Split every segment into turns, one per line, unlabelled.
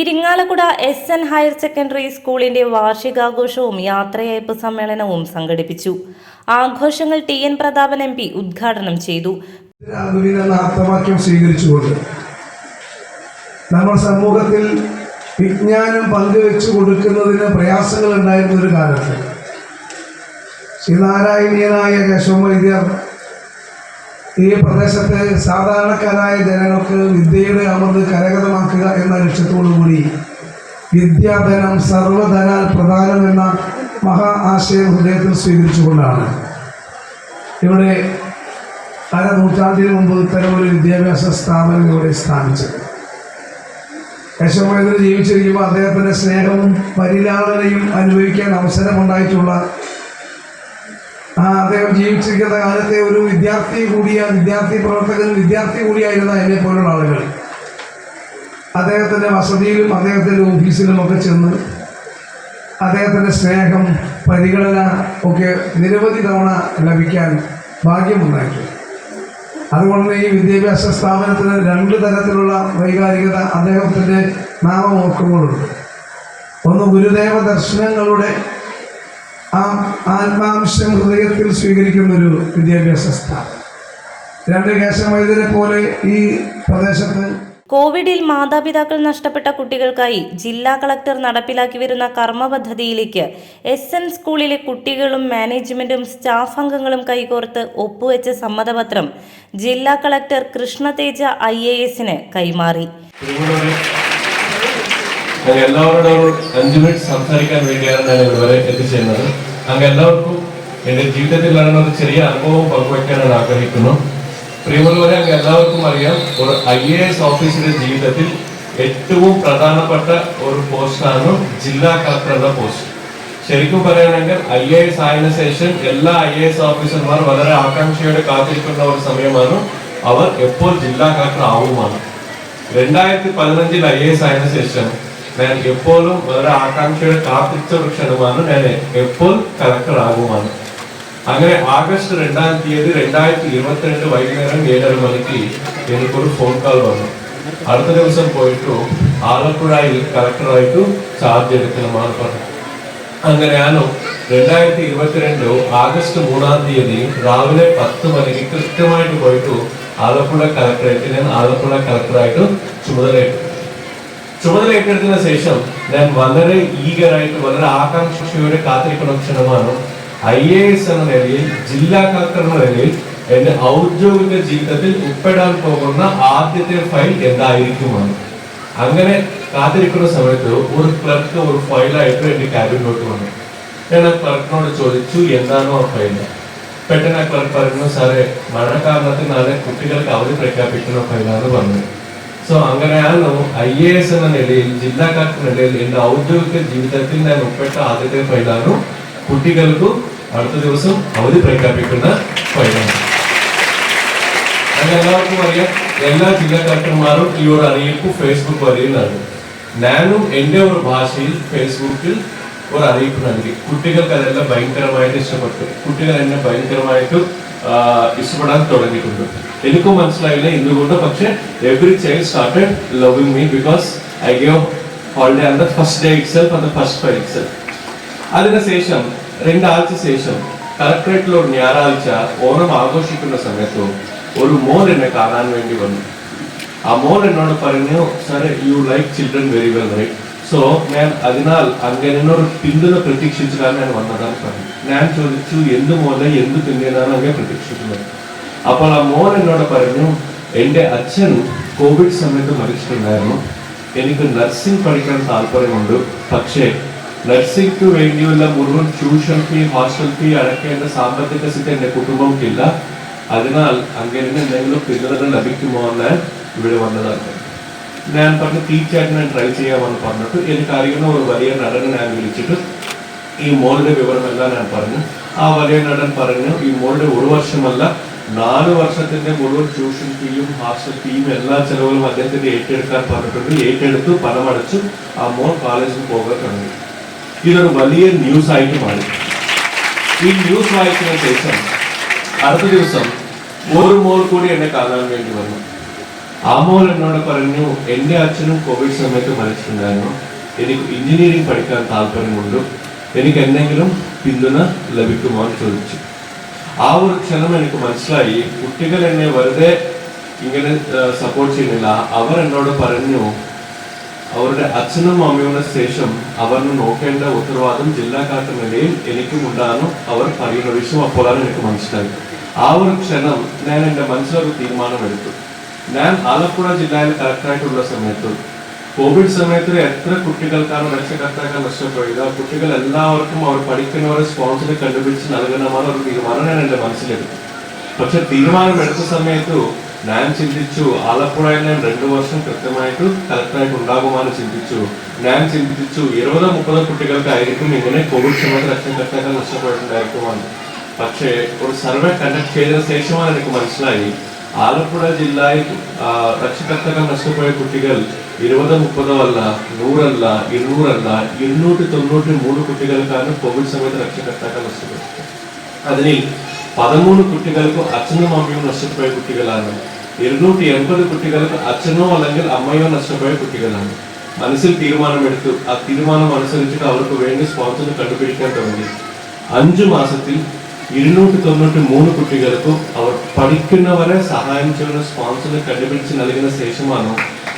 Irinjalakuda S N higher secondary സ്കൂളിന്റെ വാർഷികാഘോഷവും യാത്രയയപ്പ് സമ്മേളനവും സംഘടിപ്പിച്ചു. ആഘോഷങ്ങൾ T N Prathapan M P ഉദ്ഘാടനം ചെയ്തു.
സ്വീകരിച്ചുകൊണ്ട് നമ്മുടെ സമൂഹത്തിൽ വിജ്ഞാനം പങ്കുവെച്ചു കൊടുക്കുന്നതിന് പ്രയാസങ്ങൾ ഉണ്ടായിരുന്ന ഒരു കാലത്ത് ശ്രീനാരായണീയനായ കേശവ വൈദ്യർ ഈ പ്രദേശത്തെ സാധാരണക്കാരായ ജനങ്ങൾക്ക് വിദ്യയുടെ അമൃത് കരഗതമാക്കുക എന്ന ലക്ഷ്യത്തോടുകൂടി വിദ്യാധനം സർവധനാൽ പ്രധാനം എന്ന മഹാ ആശയം ഹൃദയത്തിൽ സ്വീകരിച്ചുകൊണ്ടാണ്. ഇവിടെ പല നൂറ്റാണ്ടിന് മുമ്പ് ഒരു വിദ്യാഭ്യാസ സ്ഥാപനം ഇവിടെ സ്ഥാപിച്ചത്. യശോമേന്ദ്രൻ ജീവിച്ചിരിക്കുമ്പോൾ അദ്ദേഹത്തിന്റെ സ്നേഹവും പരിലാളനയും അനുഭവിക്കാൻ അവസരമുണ്ടായിട്ടുള്ള അദ്ദേഹം ജീവിച്ചിരിക്കുന്ന കാലത്തെ ഒരു വിദ്യാർത്ഥി കൂടിയ വിദ്യാർത്ഥി പ്രവർത്തകൻ വിദ്യാർത്ഥി കൂടിയായിരുന്ന എന്നെ പോലുള്ള ആളുകൾ. അദ്ദേഹത്തിന്റെ വസതിയിലും അദ്ദേഹത്തിന്റെ ഓഫീസിലും ഒക്കെ ചെന്ന് അദ്ദേഹത്തിന്റെ സ്നേഹം പരിഗണന ഒക്കെ നിരവധി തവണ ലഭിക്കാൻ ഭാഗ്യമുണ്ടായിട്ടുണ്ട് അതുകൊണ്ട് ഈ വിദ്യാഭ്യാസ സ്ഥാപനത്തിന് രണ്ട് തരത്തിലുള്ള വൈകാരികത അദ്ദേഹത്തിന്റെ നാമം ഓർക്കുമ്പോഴുണ്ട് ഒന്ന് ഗുരുദേവ ദർശനങ്ങളുടെ ആ ആത്മാംശം ഹൃദയത്തിൽ സ്വീകരിക്കുന്ന ഒരു വിദ്യാഭ്യാസ സ്ഥാപനം. രണ്ട് കേശവൈദ്യരെ പോലെ ഈ പ്രദേശത്ത്
കോവിഡിൽ മാതാപിതാക്കൾ നഷ്ടപ്പെട്ട കുട്ടികൾക്കായി ജില്ലാ കളക്ടർ നടപ്പിലാക്കി വരുന്ന കർമ്മ പദ്ധതിയിലേക്ക് എസ് എൻ സ്കൂളിലെ കുട്ടികളും മാനേജ്മെന്റും സ്റ്റാഫ് അംഗങ്ങളും കൈകോർത്ത് ഒപ്പുവെച്ച സമ്മതപത്രം ജില്ലാ കളക്ടർ കൃഷ്ണതേജ ഐ എ എസിന് കൈമാറി.
ഞാൻ എല്ലാവരോടും അഞ്ചു മിനിറ്റ് സംസാരിക്കാൻ വേണ്ടിയാണ് ഞാൻ ഇതുവരെ എത്തിച്ചേരുന്നത് അങ്ങ് എല്ലാവർക്കും എന്റെ ജീവിതത്തിൽ നടന്ന ഒരു ചെറിയ അനുഭവം പങ്കുവയ്ക്കാനാണ് ആഗ്രഹിക്കുന്നു. പ്രിയമുള്ളവരെ അങ്ങ് എല്ലാവർക്കും അറിയാം ഒരു ഐ എ എസ് ഓഫീസറുടെ ജീവിതത്തിൽ ഏറ്റവും പ്രധാനപ്പെട്ട ഒരു പോസ്റ്റാണ് ജില്ലാ കളക്ടർ എന്ന പോസ്റ്റ്. ശരിക്കും പറയുകയാണെങ്കിൽ ഐ എ എസ് ആയതിനു ശേഷം എല്ലാ ഐ എ എസ് ഓഫീസർമാർ വളരെ ആകാംക്ഷയോടെ കാത്തിരിക്കുന്ന ഒരു സമയമാണ്. അവർ എപ്പോൾ ജില്ലാ കളക്ടർ ആവുമാണ്. രണ്ടായിരത്തി പതിനഞ്ചിൽ ഐ എസ് ആയതിനു ശേഷം ഞാൻ എപ്പോഴും വളരെ ആകാംക്ഷയോടെ കാത്തിരിച്ച ഒരു ക്ഷണമാണ് ഞാൻ എപ്പോൾ കളക്ടർ ആകുമാണ് അങ്ങനെ ആഗസ്റ്റ് രണ്ടാം തീയതി രണ്ടായിരത്തി ഇരുപത്തിരണ്ട് വൈകുന്നേരം ഏഴര മണിക്ക് എനിക്കൊരു ഫോൺ കോൾ വന്നു അടുത്ത ദിവസം പോയിട്ടു ആലപ്പുഴയിൽ കളക്ടറായിട്ടു ചാർജ് എടുക്കണമെന്ന് പറഞ്ഞു അങ്ങനെയാണ് രണ്ടായിരത്തി ഇരുപത്തിരണ്ട് ആഗസ്റ്റ് മൂന്നാം തീയതി രാവിലെ പത്ത് മണിക്ക് കൃത്യമായിട്ട് പോയിട്ടു ആലപ്പുഴ കളക്ടറേറ്റ് ഞാൻ ആലപ്പുഴ കളക്ടറായിട്ട് ചുമതലയേറ്റു. ചുമതല ഏറ്റെടുത്തതിന് ശേഷം ഞാൻ വളരെ ഈഗറായിട്ട് വളരെ ആകാംക്ഷയോടെ കാത്തിരിക്കുന്ന ക്ഷണമാണ് ഐ എ എസ് എന്ന നിലയിൽ ജില്ലാ കളക്ടർ എന്ന നിലയിൽ എന്റെ ഔദ്യോഗിക ജീവിതത്തിൽ ഉൾപ്പെടാൻ പോകുന്ന ആദ്യത്തെ ഫയൽ എന്തായിരിക്കുമാണ് അങ്ങനെ കാത്തിരിക്കുന്ന സമയത്ത് ഒരു ക്ലർക്ക് ഒരു ഫയലായിട്ട് എന്റെ ക്യാബിനിലോട്ട് വന്നു. ഞാൻ ആ ക്ലർക്കിനോട് ചോദിച്ചു എന്താണോ ആ ഫയൽ പെട്ടെന്ന് ആ ക്ലർക്ക് പറഞ്ഞു സാറേ മഴ കാരണത്തിനാണ് കുട്ടികൾക്ക് അവധി പ്രഖ്യാപിക്കുന്ന ഫയലാണ് പറഞ്ഞത് സോ അങ്ങനെയാണ് ഐ എ എസ് എന്ന നിലയിൽ ജില്ലാ കളക്ടർ നിലയിൽ എന്റെ ഔദ്യോഗിക ജീവിതത്തിൽ ഞാൻ ഉൾപ്പെട്ട ആദ്യത്തെ ഫയലാണ് കുട്ടികൾക്കും അടുത്ത ദിവസം അവധി പ്രഖ്യാപിക്കുന്ന ഫയലാണ്. എല്ലാവർക്കും അറിയാം എല്ലാ ജില്ലാ കളക്ടർമാരും ഈ ഒരു അറിയിപ്പ് ഫേസ്ബുക്ക് വഴിയിൽ ഞാനും എന്റെ ഒരു ഭാഷയിൽ ഫേസ്ബുക്കിൽ ഒരു അറിയിപ്പ് നൽകി. കുട്ടികൾക്ക് അതെല്ലാം ഭയങ്കരമായിട്ട് ഇഷ്ടപ്പെട്ടു. കുട്ടികൾ എന്നെ ഭയങ്കരമായിട്ട് ഇഷ്ടപ്പെടാൻ തുടങ്ങിയിട്ടുണ്ട്. എനിക്കും മനസ്സിലായില്ല എന്തുകൊണ്ട് പക്ഷേ every child started loving me because I gave holiday on the first day itself the first five itself അതിനുശേഷം രണ്ടാഴ്ച ശേഷം കളക്ടറേറ്റിൽ ഒരു ഞായറാഴ്ച ഓണം ആഘോഷിക്കുന്ന സമയത്തും ഒരു മോൻ എന്നെ കാണാൻ വേണ്ടി വന്നു. ആ മോൻ എന്നോട് പറഞ്ഞു sir you like children very well right so ഞാൻ അതിനാൽ അങ്ങനെ ഒരു പിന്തുണ പ്രതീക്ഷിച്ചിട്ടാണ് ഞാൻ വന്നതാണ് പറഞ്ഞു ഞാൻ ചോദിച്ചു എന്ത് മോനെ എന്ത് പിന്തുണയാണ് അങ്ങനെ പ്രതീക്ഷിക്കുന്നത്? അപ്പോൾ ആ മോൻ എന്നോട് പറഞ്ഞു എന്റെ അച്ഛൻ കോവിഡ് സമയത്ത് മരിച്ചിട്ടുണ്ടായിരുന്നു. എനിക്ക് നഴ്സിംഗ് പഠിക്കാൻ താല്പര്യമുണ്ട്. പക്ഷേ നഴ്സിംഗിക്ക് വേണ്ടിയുള്ള മുഴുവൻ ട്യൂഷൻ ഫീ ഹോസ്റ്റൽ ഫീ അടക്കേണ്ട സാമ്പത്തിക സ്ഥിതി എന്റെ കുടുംബത്തില്ല അതിനാൽ അങ്ങനെ എന്തെങ്കിലും പിന്തുണ ലഭിക്കുമോ എന്ന് ഇവിടെ വന്നതാണ്. ഞാൻ പറഞ്ഞു തീർച്ചയായിട്ടും ഞാൻ ട്രൈ ചെയ്യാമെന്ന് പറഞ്ഞിട്ട് എനിക്ക് അറിയുന്ന ഒരു വലിയ നടനെ ഞാൻ വിളിച്ചിട്ട് ഈ മോളുടെ വിവരമെല്ലാം ഞാൻ പറഞ്ഞു. ആ വലിയ നടൻ പറഞ്ഞു ഈ മോളുടെ ഒരു വർഷമല്ല നാല് വർഷത്തിന്റെ മുഴുവൻ ട്യൂഷൻ ഫീയും ഹാസ്റ്റൽ ഫീയും എല്ലാ ചെലവുകളും അദ്ദേഹത്തിന്റെ ഏറ്റെടുക്കാൻ പറഞ്ഞിട്ടുണ്ട്. ഏറ്റെടുത്ത് പണമടച്ചു ആ മോൾ കോളേജിൽ പോകാൻ തുടങ്ങി. ഇതൊരു വലിയ ന്യൂസ് ആയിട്ട് മാറി ഈ ന്യൂസ് വായിച്ചതിന് ശേഷം അടുത്ത ദിവസം ഒരു മോൾ കൂടി എന്നെ കാണാൻ വേണ്ടി വന്നു. ആമോൾ എന്നോട് പറഞ്ഞു എന്റെ അച്ഛനും കോവിഡ് സമയത്ത് മരിച്ചിട്ടുണ്ടായിരുന്നു. എനിക്ക് എഞ്ചിനീയറിംഗ് പഠിക്കാൻ താല്പര്യമുണ്ട്. എനിക്ക് എന്തെങ്കിലും പിന്തുണ ലഭിക്കുമോ എന്ന് ചോദിച്ചു. ആ ഒരു ക്ഷണം എനിക്ക് മനസ്സിലായി. കുട്ടികൾ എന്നെ വെറുതെ ഇങ്ങനെ സപ്പോർട്ട് ചെയ്യുന്നില്ല. അവർ എന്നോട് പറഞ്ഞു അവരുടെ അച്ഛനും അമ്മയുടെ ശേഷം അവരിന് നോക്കേണ്ട ഉത്തരവാദിത്വം ജില്ലാ കളക്ടർ നിലയിൽ എനിക്കും ഉണ്ടാകും അവർ വിഷയം അപ്പോഴാണ് എനിക്ക് മനസ്സിലായത്. ആ ഒരു ക്ഷണം ഞാൻ എന്റെ മനസ്സിലൊരു തീരുമാനമെടുത്തു. ഞാൻ ആലപ്പുഴ ജില്ലയിൽ കളക്ടറായിട്ടുള്ള സമയത്ത് കോവിഡ് സമയത്ത് എത്ര കുട്ടികൾക്കാണ് രക്ഷകർത്താക്കൾ നഷ്ടപ്പെടുക കുട്ടികൾ എല്ലാവർക്കും അവർ പഠിക്കുന്നവരെ സ്പോൺസർ കണ്ടുപിടിച്ച് നൽകണമെന്ന ഒരു തീരുമാനമാണ് എന്റെ മനസ്സിലെടുത്തു പക്ഷെ തീരുമാനമെടുത്ത സമയത്ത് ഞാൻ ചിന്തിച്ചു ആലപ്പുഴയിൽ ഞാൻ രണ്ടു വർഷം കൃത്യമായിട്ട് കളക്ടറായിട്ട് ഉണ്ടാകുമെന്ന് ചിന്തിച്ചു. ഞാൻ ചിന്തിച്ചു ഇരുപത് മുപ്പത് കുട്ടികൾക്കായിരിക്കും ഇങ്ങനെ കോവിഡ് സമയത്ത് രക്ഷകർത്താക്കൾ നഷ്ടപ്പെട്ടിട്ടുണ്ടായിരിക്കുമെന്ന് പക്ഷേ ഒരു സർവേ കണ്ടക്ട് ചെയ്ത ശേഷമാണ് എനിക്ക് മനസ്സിലായി ആലപ്പുഴ ജില്ലയിൽ രക്ഷകർത്താക്കൾ നഷ്ടപ്പോയ കുട്ടികൾ ഇരുപത് മുപ്പതോ അല്ല നൂറല്ല ഇരുന്നൂറല്ല ഇരുന്നൂറ്റി തൊണ്ണൂറ്റി മൂന്ന് കുട്ടികൾക്കാണ് കോവിഡ് സമയത്ത് രക്ഷകർത്താക്കൾ നഷ്ടപ്പെട്ടത് അതിൽ പതിമൂന്ന് കുട്ടികൾക്ക് അച്ഛനും അമ്മയും നഷ്ടപ്പോയ കുട്ടികളാണ്. ഇരുന്നൂറ്റി എൺപത് കുട്ടികൾക്ക് അച്ഛനോ അല്ലെങ്കിൽ അമ്മയോ നഷ്ടപ്പോയ കുട്ടികളാണ്. മനസ്സിൽ തീരുമാനമെടുത്തു. ആ തീരുമാനം അനുസരിച്ചിട്ട് അവർക്ക് വേണ്ടി സ്പോൺസർ കണ്ടുപിടിക്കാൻ തുടങ്ങി. അഞ്ചു മാസത്തിൽ ഇരുന്നൂറ്റി തൊണ്ണൂറ്റി മൂന്ന് കുട്ടികൾക്കും അവർ പഠിക്കുന്നവരെ സഹായം ചെയ്യുന്ന സ്പോൺസർ കണ്ടുപിടിച്ച് നൽകുന്ന ശേഷമാണ്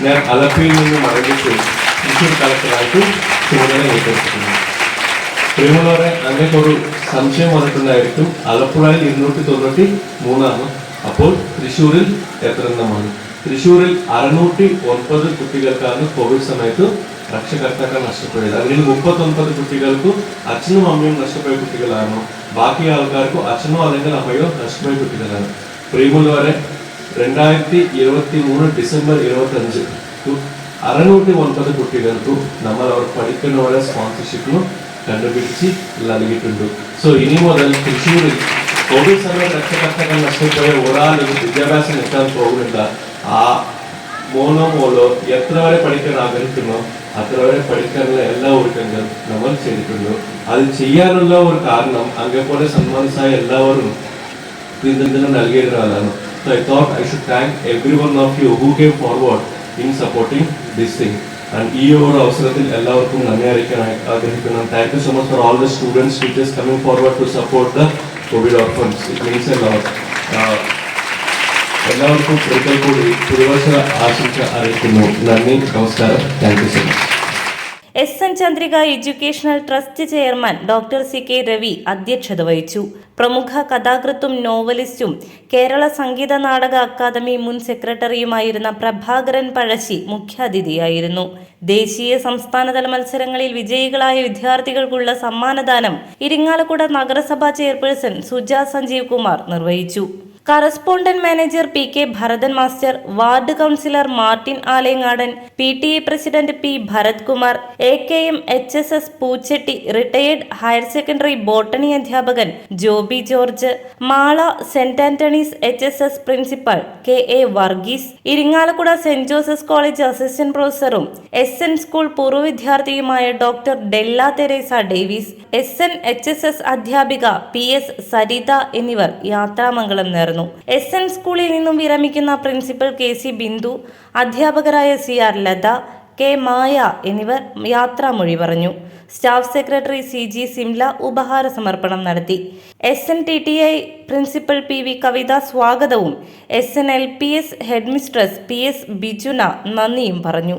ഞാൻ അലപ്പയിൽ നിന്ന് മടങ്ങിയിട്ട് തൃശ്ശൂർ കളക്ടറായിട്ട് ചുമതല ഏറ്റെടുക്കുന്നത് പ്രിയമുള്ളവരെ അങ്ങനെയൊരു സംശയം വന്നിട്ടുണ്ടായിരിക്കും. ആലപ്പുഴയിൽ ഇരുന്നൂറ്റി തൊണ്ണൂറ്റി മൂന്നാണ്. അപ്പോൾ തൃശ്ശൂരിൽ എത്ര എണ്ണമാണ് തൃശ്ശൂരിൽ അറുന്നൂറ്റി ഒൻപത് കുട്ടികൾക്കാണ് കോവിഡ് സമയത്ത് രക്ഷകർത്താക്കൾ നഷ്ടപ്പോയത് അതിൽ മുപ്പത്തൊൻപത് കുട്ടികൾക്കും അച്ഛനും അമ്മയും നഷ്ടപ്പോയ കുട്ടികളാണ്. ബാക്കി ആൾക്കാർക്കും അച്ഛനോ അല്ലെങ്കിൽ അമ്മയോ നഷ്ടപ്പോയ കുട്ടികളാണ്. പ്രിയമുള്ളവരെ രണ്ടായിരത്തി ഇരുപത്തി മൂന്ന് ഡിസംബർ ഇരുപത്തി അഞ്ച് അറുന്നൂറ്റി ഒൻപത് കുട്ടികൾക്കും നമ്മൾ അവർ പഠിക്കുന്നവരെ സ്പോൺസർഷിപ്പിലും കണ്ടുപിടിച്ച് നൽകിയിട്ടുണ്ട്. സോ ഇനി മുതൽ തൃശ്ശൂരിൽ കോവിഡ് സമയത്ത് രക്ഷകർത്താക്കൾ നഷ്ടപ്പോയ ഒരാളും വിദ്യാഭ്യാസം എത്താൻ പോകുന്നില്ല. ആ മോനോ മോളോ എത്ര വരെ പഠിക്കാൻ ആഗ്രഹിക്കുന്നോ അത്ര വരെ പഠിക്കാനുള്ള എല്ലാ ഒരുക്കങ്ങൾ നമ്മൾ ചെയ്തിട്ടുണ്ട്. അത് ചെയ്യാനുള്ള ഒരു കാരണം അങ്ങെപ്പോലെ സന്മാനിസായ എല്ലാവരും പിന്തുണ നൽകിയിരുന്നതാണ് So I thought I should thank every one of you who came forward in supporting this thing. And ഈ ഒരു അവസരത്തിൽ എല്ലാവർക്കും നന്ദി അറിയിക്കാൻ ആ- ആഗ്രഹിക്കുന്നു thank you so much for all the students teachers coming forward to support the COVID orphans it means a lot എല്ലാവർക്കും ഒരിക്കൽ കൂടി പുതുവർഷ ആശംസ അറിയിക്കുന്നു നന്ദി നമസ്കാരം thank you so much
S N Chandrika educational trust chairman doctor C K Ravi അധ്യക്ഷത വഹിച്ചു. പ്രമുഖ കഥാകൃത്തും നോവലിസ്റ്റും കേരള സംഗീത നാടക അക്കാദമി മുൻ സെക്രട്ടറിയുമായിരുന്ന പ്രഭാകരൻ പഴശ്ശി മുഖ്യാതിഥിയായിരുന്നു. ദേശീയ സംസ്ഥാനതല മത്സരങ്ങളിൽ വിജയികളായ വിദ്യാർത്ഥികൾക്കുള്ള സമ്മാനദാനം ഇരിങ്ങാലക്കുട നഗരസഭാ ചെയർപേഴ്സൺ സുജാ സഞ്ജീവ് കുമാർ നിർവഹിച്ചു. Correspondent manager P K Bharathan master ward councillor Martin Alayangadan P T A president P Bharath Kumar A K M H S S Poochetty retired higher secondary botany അധ്യാപകൻ Joby George Mala Saint Antony's H S S principal K A Varghese Irinjalakuda Saint Joseph college assistant പ്രൊഫസറും S N school പൂർവ വിദ്യാർത്ഥിയുമായ doctor Della Teresa Davis S N H S S അധ്യാപിക P S Saritha എന്നിവർ യാത്രാമംഗളം നേർന്നു. S N സ്കൂളിൽ നിന്നും വിരമിക്കുന്ന principal K C Bindu അധ്യാപകരായ C R Latha K Maya എന്നിവർ യാത്രാമൊഴി പറഞ്ഞു. Staff secretary C G Simla ഉപഹാര സമർപ്പണം നടത്തി. S N T T I principal P V Kavitha സ്വാഗതവും S N L P S headmistress P S Bijuna നന്ദിയും പറഞ്ഞു.